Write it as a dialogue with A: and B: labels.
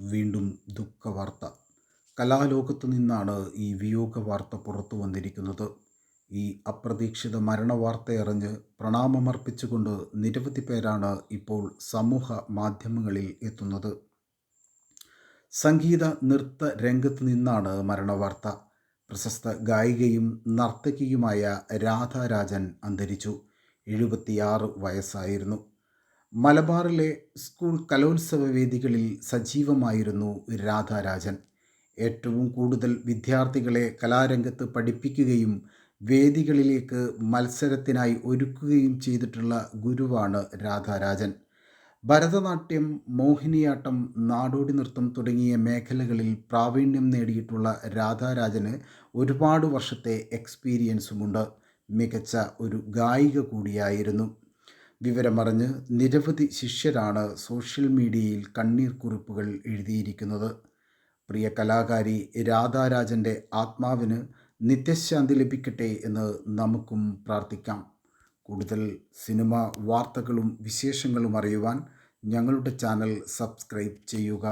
A: വീണ്ടും ദുഃഖവാർത്ത. കലാലോകത്തു നിന്നാണ് ഈ വിയോഗ വാർത്ത പുറത്തു വന്നിരിക്കുന്നത്. ഈ അപ്രതീക്ഷിത മരണവാർത്തയറിഞ്ഞ് പ്രണാമമർപ്പിച്ചുകൊണ്ട് നിരവധി പേരാണ് ഇപ്പോൾ സമൂഹ മാധ്യമങ്ങളിൽ എത്തുന്നത്. സംഗീത നൃത്ത രംഗത്ത് നിന്നാണ് മരണവാർത്ത. പ്രശസ്ത ഗായികയും നർത്തകിയുമായ രാധാരാജൻ അന്തരിച്ചു. എഴുപത്തിയാറ് വയസ്സായിരുന്നു. മലബാറിലെ സ്കൂൾ കലോത്സവ വേദികളിൽ സജീവമായിരുന്നു രാധാരാജൻ. ഏറ്റവും കൂടുതൽ വിദ്യാർത്ഥികളെ കലാരംഗത്ത് പഠിപ്പിക്കുകയും വേദികളിലേക്ക് മത്സരത്തിനായി ഒരുക്കുകയും ചെയ്തിട്ടുള്ള ഗുരുവാണ് രാധാരാജൻ. ഭരതനാട്യം മോഹിനിയാട്ടം നാടോടി നൃത്തം തുടങ്ങിയ മേഖലകളിൽ പ്രാവീണ്യം നേടിയിട്ടുള്ള രാധാരാജന് ഒരുപാട് വർഷത്തെ എക്സ്പീരിയൻസുമുണ്ട് മികച്ച ഒരു ഗായിക കൂടിയായിരുന്നു. വിവരമറിഞ്ഞ് നിരവധി ശിഷ്യരാണ് സോഷ്യൽ മീഡിയയിൽ കണ്ണീർ കുറിപ്പുകൾ എഴുതിയിരിക്കുന്നത്. പ്രിയ കലാകാരി രാധാരാജന്റെ ആത്മാവിന് നിത്യശാന്തി ലഭിക്കട്ടെ എന്ന് നമുക്കും പ്രാർത്ഥിക്കാം. കൂടുതൽ സിനിമ വാർത്തകളും വിശേഷങ്ങളും അറിയുവാൻ ഞങ്ങളുടെ ചാനൽ സബ്സ്ക്രൈബ് ചെയ്യുക.